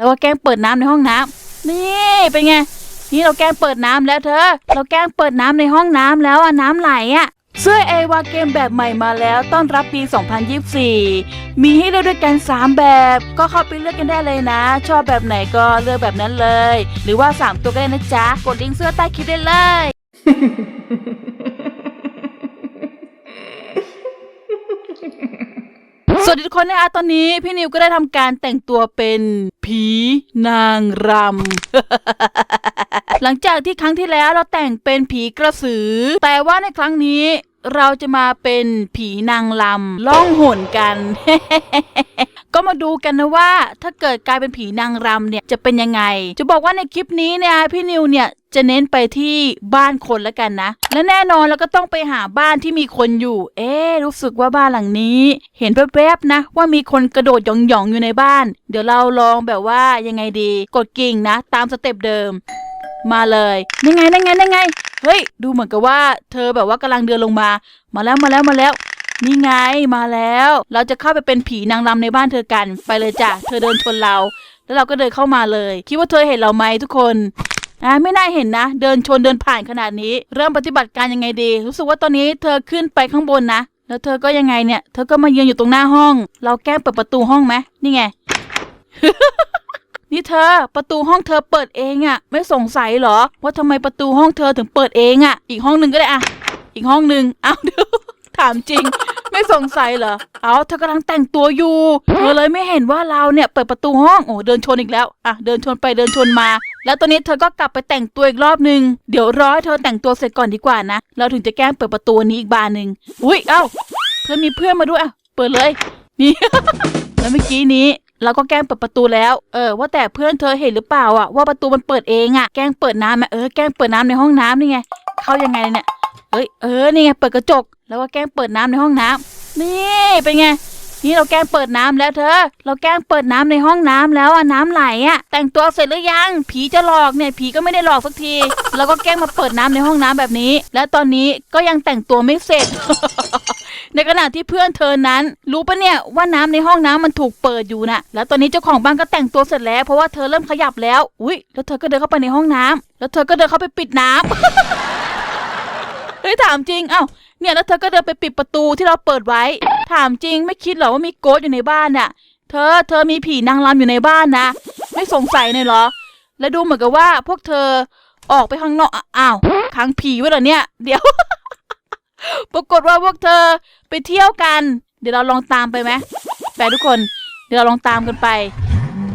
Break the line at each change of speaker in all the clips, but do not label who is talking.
แล้วก็แกล้งเปิดน้ำในห้องน้ำนี่เป็นไง นี่เราแกล้งเปิดน้ำแล้วเธอ เราแกล้งเปิดน้ำในห้องน้ำแล้วอะน้ำไหลอะเสื้อเอวาเกมแบบใหม่มาแล้วต้อนรับปี 2024 มีให้เลือกด้วยกัน 3 แบบ ก็เข้าไปเลือกกันได้เลยนะ ชอบแบบไหนก็เลือกแบบนั้นเลย หรือว่า 3 ตัวก็ได้นะจ๊ะ กดลิงก์เสื้อใต้คลิปได้เลย สวัสดีทุกคนนะคะตอนนี้พี่นิวก็ได้ทำการแต่งตัวเป็น ผีนางรำ หลังจากที่ครั้งที่แล้วเราแต่งเป็นผีกระสือ แต่ว่าในครั้งนี้เราจะมาเป็นผีนางลำล่องหนกัน ก็มาดูกันนะว่าถ้าเกิดกลายเป็นผีนางรำเนี่ยจะเป็นยังไง จะบอกว่าในคลิปนี้เนี่ยพี่นิวเนี่ยจะเน้นไปที่บ้านคนแล้วกันนะ และแน่นอนเราก็ต้องไปหาบ้านที่มีคนอยู่ เอ๊รู้สึกว่าบ้านหลังนี้ เห็นแวบๆนะ ว่ามีคนกระโดดหยองๆอยู่ในบ้าน เดี๋ยวเราลองแบบว่ายังไงดี กดกิ่งนะ ตามสเต็ปเดิม มาเลยนั่นไงนั่นไงนั่นไง เฮ้ย ดูเหมือนกับว่า เธอแบบว่ากำลังเดินลงมา มาแล้วมาแล้วมาแล้ว นี่ไงมาแล้ว เราจะเข้าไปเป็นผีนางรำในบ้านเธอกัน ไปเลยจ้ะ เธอเดินชนเรา แล้วเราก็เดินเข้ามาเลย คิดว่าเธอเห็นเราไหมทุกคนอ่าไม่น่าเห็นนะ เดินชนเดินผ่านขนาดนี้ เริ่มปฏิบัติการยังไงดี รู้สึกว่าตอนนี้เธอขึ้นไปข้างบนนะ แล้วเธอก็ยังไงเนี่ย เธอก็มายืนอยู่ตรงหน้าห้อง เราแกล้งเปิดประตูห้องไหมนี่ไง นี่เธอ ประตูห้องเธอเปิดเองอะไม่สงสัยเหรอ ว่าทำไมประตูห้องเธอถึงเปิดเองอะอีกห้องหนึ่งก็ได้อะอีกห้องหนึ่งเอาดี๋ยว ถามจริง ไม่สงสัยเหรอ เอาเธอกำลังแต่งตัวอยู่ เธอเลยไม่เห็นว่าเราเนี่ยเปิดประตูห้อง โอ้เดินชนอีกแล้ว อะ เดินชนไปเดินชนมา แล้วตอนนี้เธอก็กลับไปแต่งตัวอีกรอบนึง เดี๋ยวรอให้เธอแต่งตัวเสร็จก่อนดีกว่านะ เราถึงจะแกล้งเปิดประตูนี้อีกบานหนึ่งอุ้ย เอ้า เธอมีเพื่อนมาด้วยอะ เปิดเลย นี่ แล้วเมื่อกี้นี้เราก็แกล้งเปิดประตูแล้ว เออ ว่าแต่เพื่อนเธอเห็นหรือเปล่าอะว่าประตูมันเปิดเองอะ แกล้งเปิดน้ำไหมเออ แกล้งเปิดน้ำในห้องน้ำนี่ไง เข้ายังไงเนี่ย เอ้ยเออนี่ไงเปิดกระจก แล้วก็แกล้งเปิดน้ำในห้องน้ำนี่เป็นไงนี่เราแกล้งเปิดน้ำแล้วเธอ เราแกล้งเปิดน้ำในห้องน้ำแล้วอะน้ำไหลอะ แต่งตัวเสร็จหรือยัง ผีจะหลอกเนี่ยผีก็ไม่ได้หลอกสักทีแล้วก็แกล้งมาเปิดน้ำในห้องน้ำแบบนี้ แล้วตอนนี้ก็ยังแต่งตัวไม่เสร็จ ในขณะที่เพื่อนเธอนั้น รู้ปะเนี่ยว่าน้ำในห้องน้ำมันถูกเปิดอยู่น่ะ แล้วตอนนี้เจ้าของบ้านก็แต่งตัวเสร็จแล้วเพราะว่าเธอเริ่มขยับแล้ว อุ้ยแล้วเธอก็เดินเข้าไปในห้องน้ำแล้วเธอก็เดินเข้าไปปิดน้ำ เฮ้ยถามจริงเอ้าเนี่ยแล้วเธอก็เดินไปปิดประตูที่เราเปิดไว้ ถามจริงไม่คิดเหรอว่ามีโกสอยู่ในบ้านน่ะ เธอเธอมีผีนางรำอยู่ในบ้านนะ ไม่สงสัยเลยเหรอ แล้วดูเหมือนกับว่าพวกเธอออกไปข้างนอกเอ้าวขังผีไว้เหรอเนี่ย เดี๋ยว ปรากฏว่าพวกเธอไปเที่ยวกัน เดี๋ยวเราลองตามไปไหมไปทุกคน เดี๋ยวเราลองตามกันไป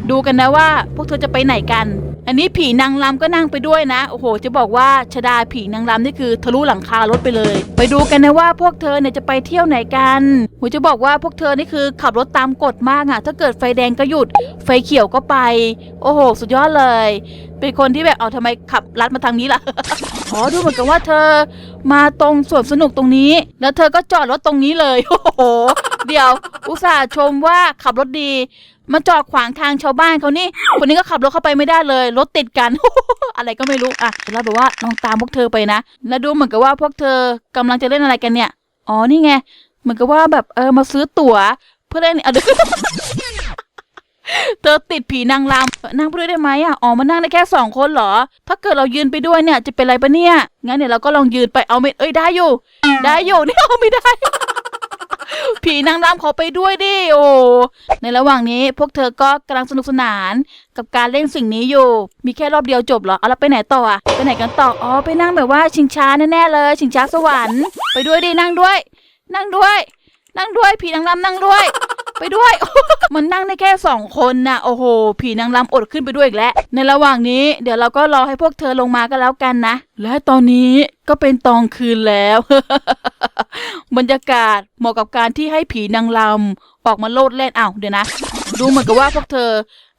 ดูกันนะว่า พวกเธอจะไปไหนกัน อันนี้ผีนางรำก็นั่งไปด้วยนะ โอ้โห จะบอกว่าชดาผีนางรำนี่คือทะลุหลังคารถไปเลย ไปดูกันนะว่าพวกเธอเนี่ยจะไปเที่ยวไหนกันผมจะบอกว่าพวกเธอนี่คือขับรถตามกฎมากอะถ้าเกิดไฟแดงก็หยุด ไฟเขียวก็ไป โอ้โห สุดยอดเลย เป็นคนที่แบบเอาทำไมขับลัดมาทางนี้ล่ะอ๋อดูเหมือนกับว่าเธอมาตรงสวนสนุกตรงนี้ แล้วเธอก็จอดรถตรงนี้เลย โอ้โห เดี๋ยว อุตส่าห์ชมว่าขับรถดี มาจอดขวางทางชาวบ้านเขานี่ คนนี้ก็ขับรถเข้าไปไม่ได้เลย รถติดกัน อะไรก็ไม่รู้ อะเดี๋ยวเราแบบว่าลองตามพวกเธอไปนะ แล้วดูเหมือนกับว่าพวกเธอกำลังจะเล่นอะไรกันเนี่ย อ๋อ นี่ไง เหมือนกับว่าแบบเออมาซื้อตั๋วเพื่อเล่นอะเดี๋ยว เธอติดผีนางรำนั่งไปด้วยได้ไหมอะอ๋อมานั่งได้แค่สองคนเหรอ ถ้าเกิดเรายืนไปด้วยเนี่ยจะเป็นอะไรปะเนี่ยงั้นเดี๋ยวเราก็ลองยืนไปเอาไม่เอ้ยได้อยู่ ได้อยู่เนี่ยเอาไม่ได้ ผีนางรำขอไปด้วยดิโอ้ในระหว่างนี้พวกเธอก็กำลังสนุกสนาน กับการเล่นสิ่งนี้อยู่ มีแค่รอบเดียวจบเหรอเอาแล้วไปไหนต่ออะไปไหนกันต่ออ๋อไปนั่งแบบว่าชิงช้าแน่ๆเลยชิงช้าสวรรค์ไปด้วยดินั่งด้วย นั่งด้วย นั่งด้วยผีนางรำนั่งด้วย ไปด้วย มันนั่งได้แค่สองคนน่ะโอ้โห ผีนางรำอดขึ้นไปด้วยอีกแล้ว ในระหว่างนี้เดี๋ยวเราก็รอให้พวกเธอลงมาก็แล้วกันนะ และตอนนี้ก็เป็นตอนคืนแล้ว บรรยากาศเหมาะกับการที่ให้ผีนางรำออกมาโลดเล่นอ้าวเดี๋ยวนะ ดูเหมือนกับว่าพวกเธอ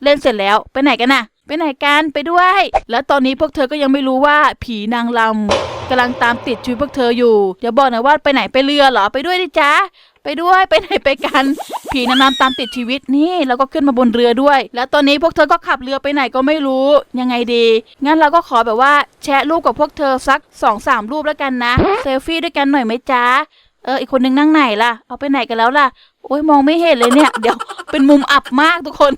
เล่นเสร็จแล้วไปไหนกันน่ะไปไหนกันไปด้วย แล้วตอนนี้พวกเธอก็ยังไม่รู้ว่าผีนางรำ กำลังตามติดชีวิตพวกเธออยู่อย่าบอกนะว่าไปไหนไปเรือเหรอไปด้วยดิจ้าไปด้วยไปไหนไปกัน ผีนางรำตามติดชีวิตนี่แล้วก็ขึ้นมาบนเรือด้วย แล้วตอนนี้พวกเธอก็ขับเรือไปไหนก็ไม่รู้ยังไงดี งั้นเราก็ขอแบบว่าแชะรูปกับพวกเธอสักสองสามรูปแล้วกันนะเซลฟี่ด้วยกันหน่อยไหมจ้าเอออีกคนนึงนั่งไหนล่ะ เอาไปไหนกันแล้วล่ะ โอ้ยมองไม่เห็นเลยเนี่ย เดี๋ยวเป็นมุมอับมากทุกคน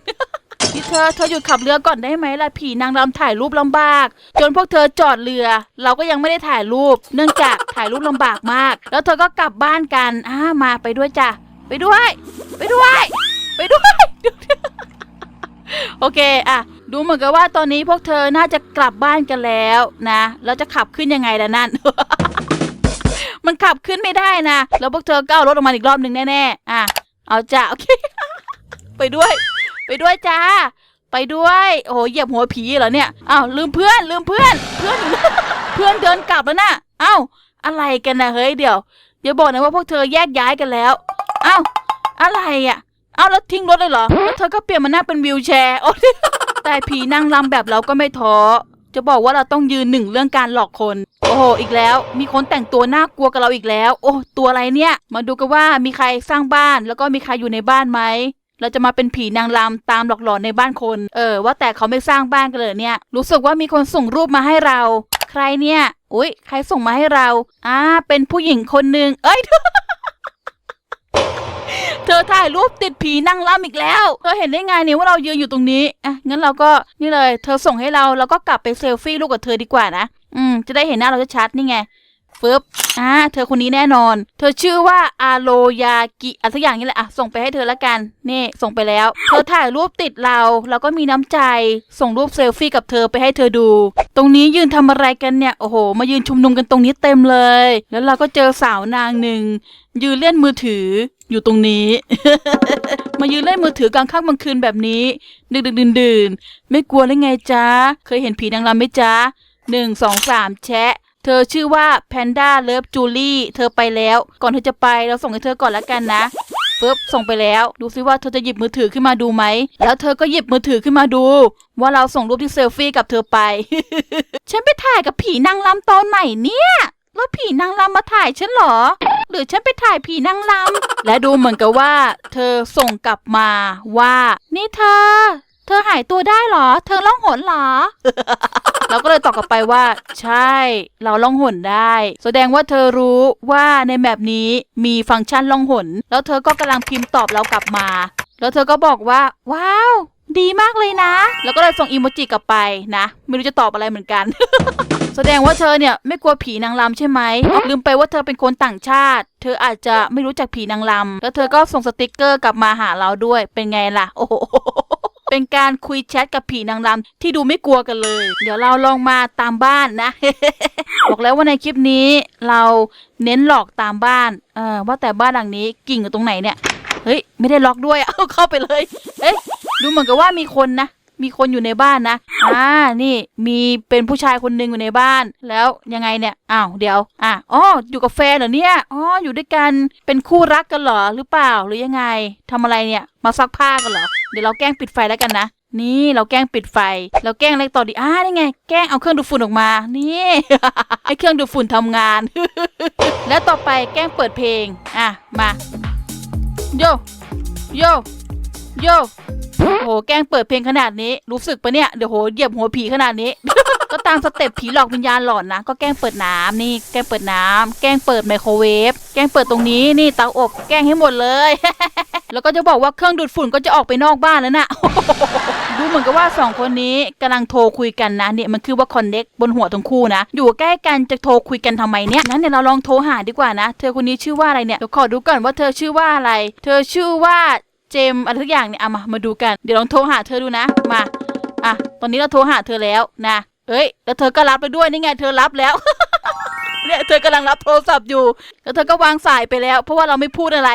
นี่เธอเธอหยุดขับเรือก่อนได้ไหมล่ะผีนางรำถ่ายรูปลำบาก จนพวกเธอจอดเรือ เราก็ยังไม่ได้ถ่ายรูป เนื่องจากถ่ายรูปลำบากมาก แล้วเธอก็กลับบ้านกันอ่ามาไปด้วยจ้ะไปด้วย ไปด้วย ไปด้วยโอเคอะดูเหมือนกับว่าตอนนี้พวกเธอน่าจะกลับบ้านกันแล้วนะแล้วจะขับขึ้นยังไงล่ะนั่นมันขับขึ้นไม่ได้นะ แล้วพวกเธอก็เอารถออกมาอีกรอบหนึ่งแน่ๆอะเอาจ้ะโอเค ไปด้วย ไปด้วยจ้า ไปด้วย โอ้โหเหยียบหัวผีเหรอเนี่ยอ้าวลืมเพื่อนลืมเพื่อน เพื่อนเพื่อนเดินกลับแล้วนะเอ้าอะไรกันนะเฮ้ยเดี๋ยวอย่าบอกนะว่าพวกเธอแยกย้ายกันแล้วเอ้าอะไรอะเอ้าแล้วทิ้งรถเลยเหรอแล้วเธอก็เปลี่ยนมานั่งเป็นวิวแชร์โอ้แต่ผีนางรำแบบเราก็ไม่ท้อจะบอกว่าเราต้องยืนหนึ่งเรื่องการหลอกคน โอ้โห อีกแล้ว มีคนแต่งตัวน่ากลัวกับเราอีกแล้ว โอ้ ตัวอะไรเนี่ย มาดูกันว่ามีใครสร้างบ้านแล้วก็มีใครอยู่ในบ้านไหม เราจะมาเป็นผีนางรำตามหลอกหลอนในบ้านคน เออ ว่าแต่เขาไม่สร้างบ้านกันเลยเนี่ย รู้สึกว่ามีคนส่งรูปมาให้เรา ใครเนี่ย อุ้ยใครส่งมาให้เรา อ่า เป็นผู้หญิงคนหนึ่งเอ้ย เธอถ่ายรูปติดผีนางรำอีกแล้ว เธอเห็นได้ไงเนี่ยว่าเรายืนอยู่ตรงนี้ อะ งั้นเราก็นี่เลย เธอส่งให้เรา เราก็กลับไปเซลฟี่รูปกับเธอดีกว่านะ อืม จะได้เห็นหน้าเราชัดๆนี่ไง ฟึบอ่าเธอคนนี้แน่นอน เธอชื่อว่าอาโรยากิอะไรสักอย่างนี่แหละอะส่งไปให้เธอละกันนี่ส่งไปแล้ว เธอถ่ายรูปติดเราแล้วก็มีน้ำใจ ส่งรูปเซลฟี่กับเธอไปให้เธอดู ตรงนี้ยืนทำอะไรกันเนี่ยโอ้โห มายืนชุมนุมกันตรงนี้เต็มเลย แล้วเราก็เจอสาวนางหนึ่งยืนเล่นมือถืออยู่ตรงนี้ มายืนเล่นมือถือกลางค่ำกลางคืนแบบนี้ ดึกดึกดื่นดื่นๆไม่กลัวเลยไงจ๊ะเคยเห็นผีนางรำไหมจ๊ะหนึ่งสองสามแชะ ธอชื่อว่าแพนด้าเลิฟจูลี่เธอไปแล้ว ก่อนเธอจะไปเราส่งให้เธอก่อนแล้วกันนะปึ๊บส่งไปแล้ว ดูซิว่าเธอจะหยิบมือถือขึ้นมาดูไหม แล้วเธอก็หยิบมือถือขึ้นมาดู ว่าเราส่งรูปที่เซลฟี่กับเธอไป ฉันไปถ่ายกับผีนางรำตอนไหนเนี่ยแล้วผีนางรำมาถ่ายฉันเหรอ หรือฉันไปถ่ายผีนางรำและดูเหมือนกับว่า เธอส่งกลับมาว่า นี่เธอ เธอหายตัวได้เหรอ เธอล่องหนเหรอ เราก็เลยตอบกลับไปว่า ใช่ เราล่องหนได้ แสดงว่าเธอรู้ว่าในแมปนี้มีฟังก์ชันล่องหน แล้วเธอก็กำลังพิมพ์ตอบเรากลับมา แล้วเธอก็บอกว่า ว้าว ดีมากเลยนะ แล้วก็เลยส่งอีโมจิกลับไปนะ ไม่รู้จะตอบอะไรเหมือนกัน แสดงว่าเธอเนี่ยไม่กลัวผีนางรำใช่ไหม ลืมไปว่าเธอเป็นคนต่างชาติ เธออาจจะไม่รู้จักผีนางรำแล้วเธอก็ส่งสติกเกอร์กลับมาหาเราด้วย เป็นไงล่ะ โอ้โห เป็นการคุยแชทกับผีนางรำที่ดูไม่กลัวกันเลย เดี๋ยวเราลองมาตามบ้านนะ บอกแล้วว่าในคลิปนี้เราเน้นหลอกตามบ้านเออว่าแต่บ้านหลังนี้กิ่งอยู่ตรงไหนเนี่ย เฮ้ย ไม่ได้ล็อกด้วยเอาเข้าไปเลย เอ๊ะดูเหมือนกับว่ามีคนนะ มีคนอยู่ในบ้านนะ อ่า นี่ มีเป็นผู้ชายคนหนึ่งอยู่ในบ้าน แล้วยังไงเนี่ย อ้าว เดี๋ยว อะอ๋อ อยู่กับแฟนเหรอเนี่ย อ๋อ อยู่ด้วยกัน เป็นคู่รักกันเหรอ หรือเปล่า หรือยังไงทำอะไรเนี่ย มาซักผ้ากันเหรอ เดี๋ยวเราแกล้งปิดไฟแล้วกันนะนี่เราแกล้งปิดไฟ เราแกล้งอะไรต่อดีอ่านี่ไง แกล้งเอาเครื่องดูดฝุ่นออกมา นี่ให้เครื่องดูดฝุ่นทำงาน แล้วต่อไปแกล้งเปิดเพลง อะ มา โย โย โย โอ้โหแกล้งเปิดเพลงขนาดนี้ รู้สึกปะเนี่ยเดี๋ยวโหเหยียบหัวผีขนาดนี้ ก็ตามสเต็ปผีหลอกวิญญาณหลอนนะก็แกล้งเปิดน้ำนี่แกล้งเปิดน้ำแกล้งเปิดไมโครเวฟแกล้งเปิดตรงนี้นี่เตาอบแกล้งให้หมดเลย แล้วก็จะบอกว่าเครื่องดูดฝุ่นก็จะออกไปนอกบ้านแล้วนะดูเหมือนกับว่าสองคนนี้กำลังโทรคุยกันนะเนี่ยมันคือว่าคอนเน็กบนหัวทั้งคู่นะ อยู่ใกล้กันจะโทรคุยกันทำไมเนี่ยงั้นเดี๋ยเราลองโทรหาดีกว่านะ เธอคนนี้ชื่อว่าอะไรเนี่ยเดี๋ยวขอดูก่อนว่าเธอชื่อว่าอะไร เธอชื่อว่า เจมอะไรทุกอย่างเนี่ยเอามามาดูกัน เดี๋ยวลองโทรหาเธอดูนะ มา อะ ตอนนี้เราโทรหาเธอแล้วนะ เอ้ย แล้วเธอก็รับไปด้วยนี่ไง เธอรับแล้ว เนี่ยเธอกำลังรับโทรศัพท์อยู่ แล้วเธอก็วางสายไปแล้ว เพราะว่าเราไม่พูดอะไร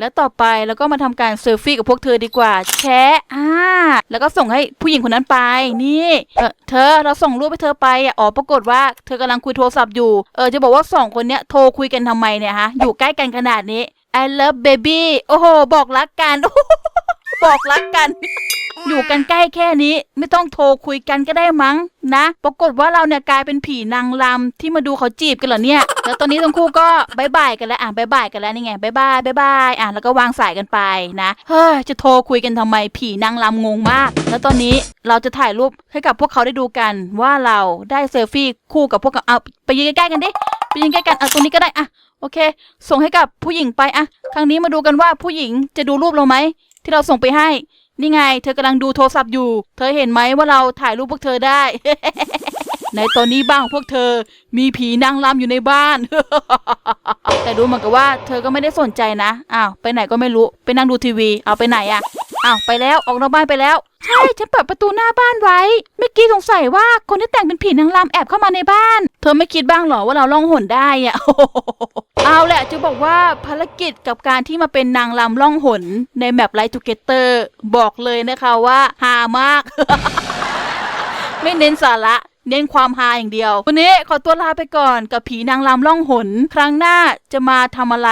แล้วต่อไปเราก็มาทำการเซลฟี่กับพวกเธอดีกว่า แชะอ่า แล้วก็ส่งให้ผู้หญิงคนนั้นไป นี่เออเธอเราส่งรูปให้เธอไปอะอ๋อปรากฏว่าเธอกำลังคุยโทรศัพท์อยู่ เออจะบอกว่าสองคนเนี้ยโทรคุยกันทำไมเนี่ยฮะ อยู่ใกล้กันขนาดนี้ I love baby โอ้โห บอกรักกัน บอกรักกัน อยู่กันใกล้แค่นี้ ไม่ต้องโทรคุยกันก็ได้มั้งนะ ปรากฏว่าเราเนี่ยกลายเป็นผีนางรำที่มาดูเขาจีบกันเหรอเนี่ย แล้วตอนนี้ทั้งคู่ก็บายบายกันแล้วอะบายบายกันแล้วนี่ไงบายบายบายบายอะแล้วก็วางสายกันไปนะ เฮ้ยจะโทรคุยกันทำไมผีนางรำงงมาก แล้วตอนนี้เราจะถ่ายรูปให้กับพวกเขาได้ดูกันว่าเราได้เซลฟี่คู่กับพวกเขาเอาไปยืนใกล้ๆกันดิไปยืนใกล้กันอะตรงนี้ก็ได้อะ โอเค ส่งให้กับผู้หญิงไปอะครั้งนี้มาดูกันว่าผู้หญิงจะดูรูปเราไหมที่เราส่งไปให้ นี่ไง เธอกำลังดูโทรศัพท์อยู่ เธอเห็นไหมว่าเราถ่ายรูปพวกเธอได้ ในตอนนี้บ้างพวกเธอ มีผีนางรำอยู่ในบ้าน แต่ดูเหมือนกับว่า เธอก็ไม่ได้สนใจนะอ้าวไปไหนก็ไม่รู้ไปนั่งดูทีวี เอาไปไหนอะ อ้าวไปแล้วออกนอกบ้านไปแล้ว ใช่ฉันเปิดประตูหน้าบ้านไว้ เมื่อกี้สงสัยว่าคนที่แต่งเป็นผีนางรำแอบเข้ามาในบ้าน เธอไม่คิดบ้างหรอว่าเราล่องหนได้อะเอาแหละจะบอกว่าภารกิจกับการที่มาเป็นนางรำล่องหนในแมปไลท์ทูเกเตอร์บอกเลยนะคะว่าฮามาก ไม่เน้นสาระเน้นความฮาอย่างเดียว วันนี้ขอตัวลาไปก่อนกับผีนางรำล่องหน ครั้งหน้าจะมาทำอะไร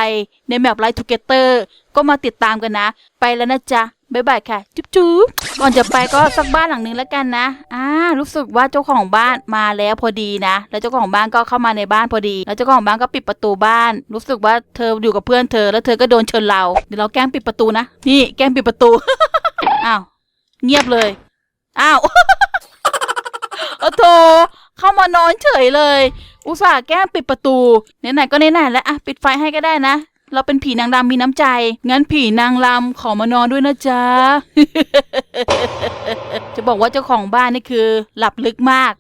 ในแมปไลท์ทูเกเตอร์ ก็มาติดตามกันนะ ไปแล้วนะจ๊ะบ๊ายบายค่ะ จุ๊บจุ๊บก่อนจะไปก็สักบ้านหลังนึงแล้วกันนะ อ่า รู้สึกว่าเจ้าของบ้านมาแล้วพอดีนะ แล้วเจ้าของบ้านก็เข้ามาในบ้านพอดี แล้วเจ้าของบ้านก็ปิดประตูบ้าน รู้สึกว่าเธออยู่กับเพื่อนเธอ แล้วเธอก็โดนเชิญเรา เดี๋ยวเราแกล้งปิดประตูนะ นี่แกล้งปิดประตู อ้าว เงียบเลย อ้าวโอ้โถเข้ามานอนเฉยเลย อุตส่าห์แกล้งปิดประตู ไหนๆก็ไหนๆแล้วอะ ปิดไฟให้ก็ได้นะ เราเป็นผีนางรำมีน้ำใจ งั้นผีนางรำขอมานอนด้วยนะจ๊ะ จะบอกว่าเจ้าของบ้านนี่คือ หลับลึกมาก